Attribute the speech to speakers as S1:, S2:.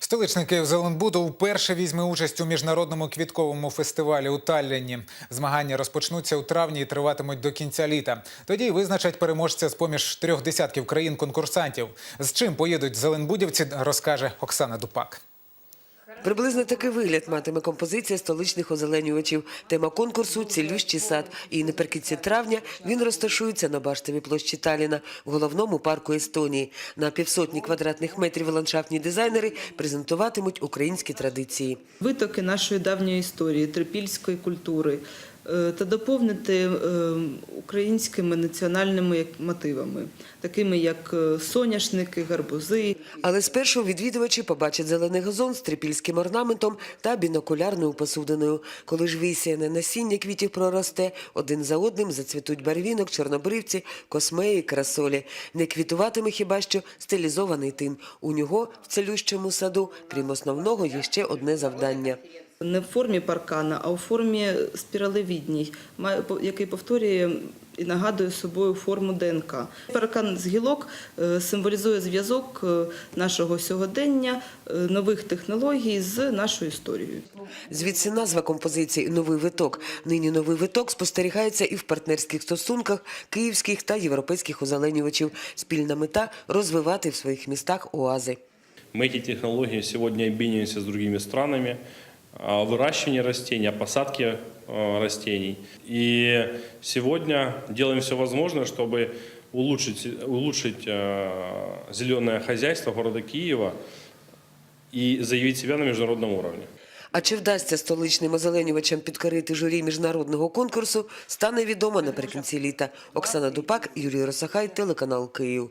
S1: Столичний Київ Зеленбуду вперше візьме участь у міжнародному квітковому фестивалі у Талліні. Змагання розпочнуться у травні і триватимуть до кінця літа. Тоді визначать переможця з поміж трьох десятків країн-конкурсантів. З чим поїдуть зеленбудівці, розкаже Оксана Дупак.
S2: Приблизно такий вигляд матиме композиція столичних озеленювачів. Тема конкурсу цілющий сад. І наприкінці травня він розташується на баштовій площі Таліна, в головному парку Естонії. На півсотні квадратних метрів ландшафтні дизайнери презентуватимуть українські традиції.
S3: витоки нашої давньої історії, трипільської культури та доповнити е, українськими національними мотивами, такими як е, соняшники, гарбузи.
S2: Але спершу відвідувачі побачать зелений газон з трипільським орнаментом та бінокулярною посудиною. Коли ж висіяне насіння квітів проросте, один за одним зацвітуть барвінок, чорнобривці, космеї, красолі. Не квітуватиме хіба що стилізований тин. У нього в цілющому саду, крім основного, є ще одне завдання.
S3: Не в формі паркана, а у формі спіралевідній, має- по- який повторює і нагадує собою форму ДНК. Паркан з гілок е, символізує зв'язок е, нашого сьогодення, е, нових технологій з нашою історією.
S2: Звідси назва композиції Новий виток. Нині новий виток спостерігається і в партнерських стосунках київських та європейських озеленювачів. Спільна мета розвивати в своїх містах оази.
S4: Мы эти технологии сегодня обмениваемся с другими странами, а, выращивание растений, посадки растений. И сегодня делаем все возможное, чтобы улучшить, улучшить зеленое хозяйство города Киева и заявить себя на международном уровне.
S2: А чи вдасться столичним озеленювачам підкорити журі міжнародного конкурсу, стане відомо наприкінці літа. Оксана Дупак, Юрій Росахай, телеканал Київ.